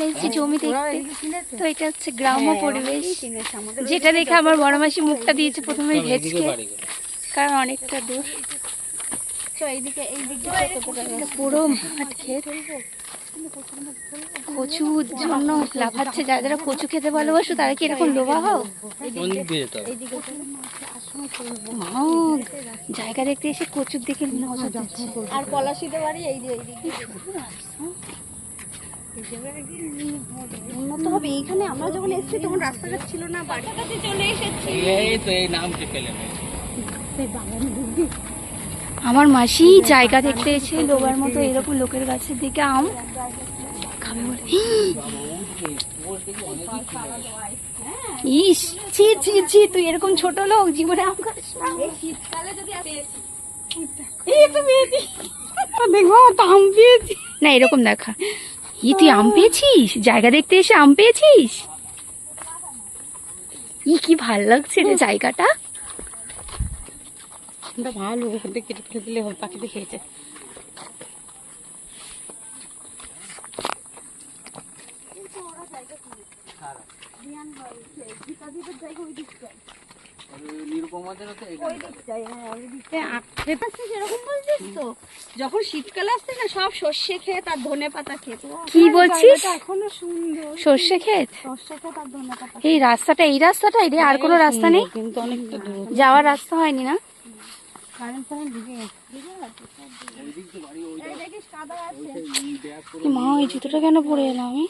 এখানে এসেছি জমি দেখতে। তো এটা হচ্ছে গ্রাম্য পরিবেশ। যেটা দেখে আমার বড় মাসি মুখটা দিয়েছে প্রথমে ভেজকে কারণ অনেকটা দূর। পুরো মাঠ ক্ষেত কচুর জন্য লাফাচ্ছে যারা যারা কচু খেতে ভালোবাসো তারা কি এরকম লোভা হও? জায়গা দেখতে এসে কচুর দিকে নজর দিচ্ছে। আর পলাশিতে বাড়ি এই যে এইদিকে। উন্নত হবে। এইখানে আমরা যখন এসেছি তখন রাস্তাঘাট ছিল না বাড়ির কাছে চলে এসেছি। এই তো এই নামটি পেলে আমার মাসি জায়গা দেখতে এসে লোবার মতো এরকম লোকের গাছের দিকে আম খাবে বলে। ইস ছি ছি ছি তুই এরকম ছোট লোক জীবনে আম খাস শীতকালে যদি এই তো পেয়েছি। দেখব আম পেয়েছি। না এরকম দেখা। ই তুই আম পেয়েছিস? জায়গা দেখতে এসে আম পেয়েছিস? ই কি ভালো লাগছে রে জায়গাটা। ভালো ওখান থেকে কেটে ফেলে দিলে পাখিতে খেয়েছে। নিরুপমাদের যখন শীতকাল আসছে না সব সর্ষে আর খেত কি বলছিস? সর্ষে এই রাস্তাটা, এই রাস্তাটাই রে, আর কোনো রাস্তা নেই? যাওয়ার রাস্তা হয়নি না? মা, ওই জুতোটা কেন পরে এলাম আমি?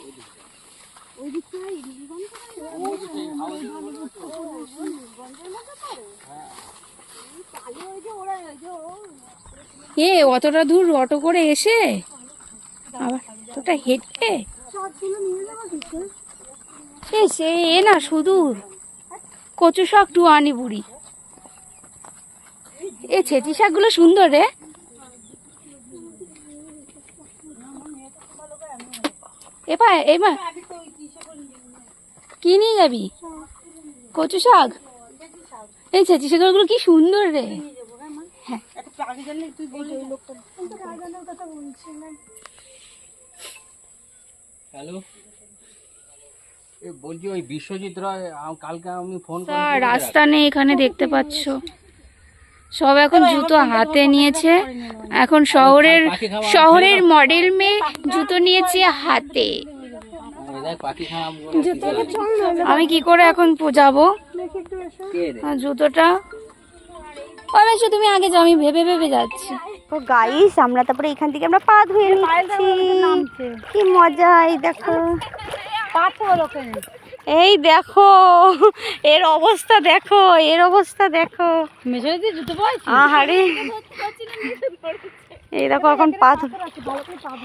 এ, অতটা দূর অটো করে এসে? আবার তোটা হেঁটে? সে, এ না শুধু কচু শাক, টুয়ানি বুড়ি। এ, ছেটি শাকগুলো সুন্দর রে। এবার এবার। কি নিয়ে যাবি? কচু শাক? এই ছেচি শাকগুলো কি সুন্দর রে। হ্যালো? এ বলছি ওই বিশ্বজিৎ রয় কালকে আমি ফোন রাস্তা নেই এখানে দেখতে পাচ্ছ। সব এখন জুতো হাতে নিয়েছে। এখন শহরের শহরের মডেল মেয়ে জুতো নিয়েছে হাতে। আমি কি করে এখন যাব? জুতোটা? অবশ্য তুমি আগে যাও আমি ভেবে ভেবে যাচ্ছি। তো গাইস আমরা তারপরে এখান থেকে আমরা পা ধুয়ে নিচ্ছি। কি মজা এই দেখো। এই দেখো এর অবস্থা দেখো এর অবস্থা দেখো। আহারে। এই দেখো এখন পা ধু-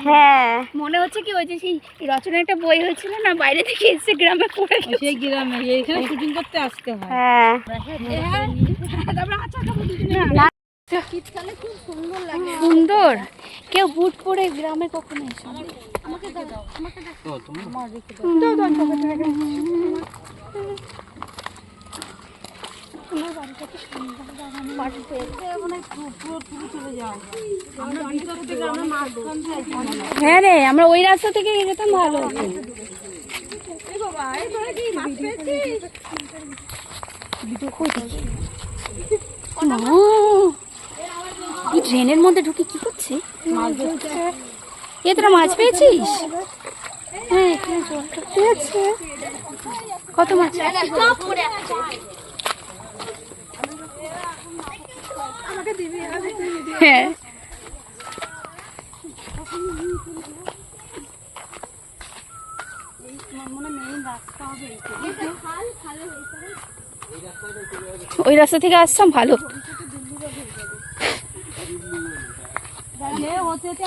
হ্যাঁ। মনে হচ্ছে কি ওই যে সেই রচনা একটা বই হয়েছিল না বাইরে থেকে এসে গ্রামে পড়ে গেছে সেই গ্রামে এইখানে শুটিং করতে আসতে হয়। হ্যাঁ। সুন্দর। কেউ বুট পরে গ্রামে কখনো এসে তো তুমি হ্যাঁ রে, আমরা ওই রাস্তা থেকে যেতাম ভালো ড্রেনের মধ্যে ঢুকে কি করছে? এ, তোরা মাছ পেয়েছিস? হ্যাঁ কত মাছ? হ্যাঁ ওই রাস্তা থেকে আসতাম ভালো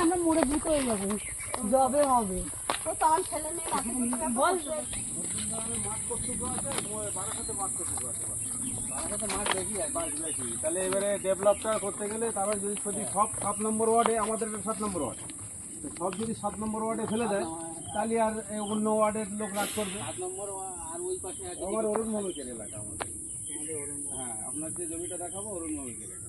আমরা মোড়ে ভূত হয়ে যাব জবে হবে তাহলে এবারে ডেভেলপটা করতে গেলে তারপর যদি যদি সব সাত নম্বর ওয়ার্ডে আমাদের সাত নম্বর ওয়ার্ড। সব যদি সাত নম্বর ওয়ার্ডে ফেলে দেয় তাহলে আর অন্য ওয়ার্ডের লোক রাগ করবে। সাত নম্বর আর ওই পাশে আছে আমার অরুণ মমিকের এলাকা আমাদের। হ্যাঁ আপনার যে জমিটা দেখাবো অরুণ মমিকের এলাকা।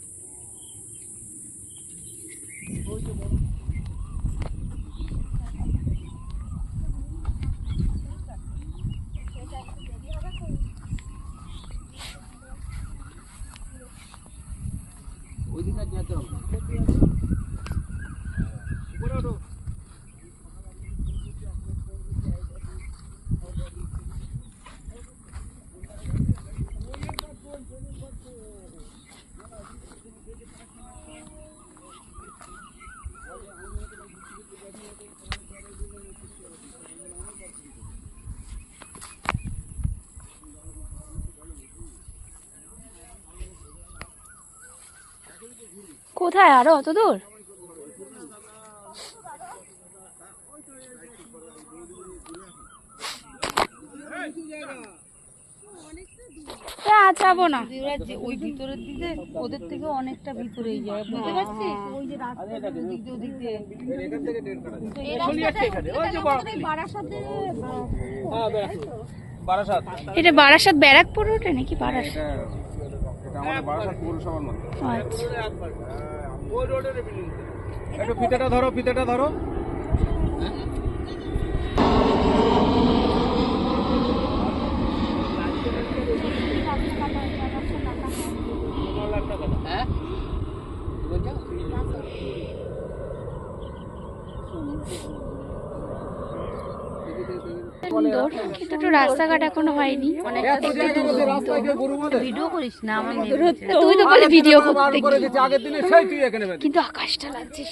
কোথায় আরও? অত দূর? যাব না। ওই ভিতরের দিকে ওদের থেকে অনেকটা ভিতরেই যায়। বুঝতে পারছিস ওই যে রাস্তাটা ওদিক দিয়ে ওদিক দিয়ে। এখান থেকে ট্রেন কাটা যায়। এই রাস্তাটা বারাসাতে। বারাসাত এটা বারাসাত ব্যারাকপুর রোডে নাকি বারাসাত? আচ্ছা। একটু ফিতেটা ধরো ফিতেটা ধরো হ্যাঁ কি বলছো? সুন্দর কিন্তু একটু রাস্তাঘাট এখনও হয়নি। এত জায়গার মধ্যে রাস্তায় কেউ গরু বাঁধে? ভিডিও করিস না আমার তুই তো বলে ভিডিও করতে করে দিচ্ছে, আগের দিনে সেই তুই এখানে বেঁধে। কিন্তু আকাশটা লাগছে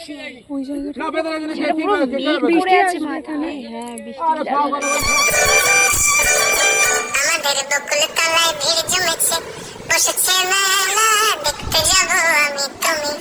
ওই জায়গাটা। না, বেঁধে রাখিনি, কে কি পুরো করে- কে মেঘ করে বেঁধে? পড়ে আছে মাথা নেই। হ্যাঁ তলায় ভিড় জমেছে। বসেছে মেলা দেখতে যাব আমি তুমি।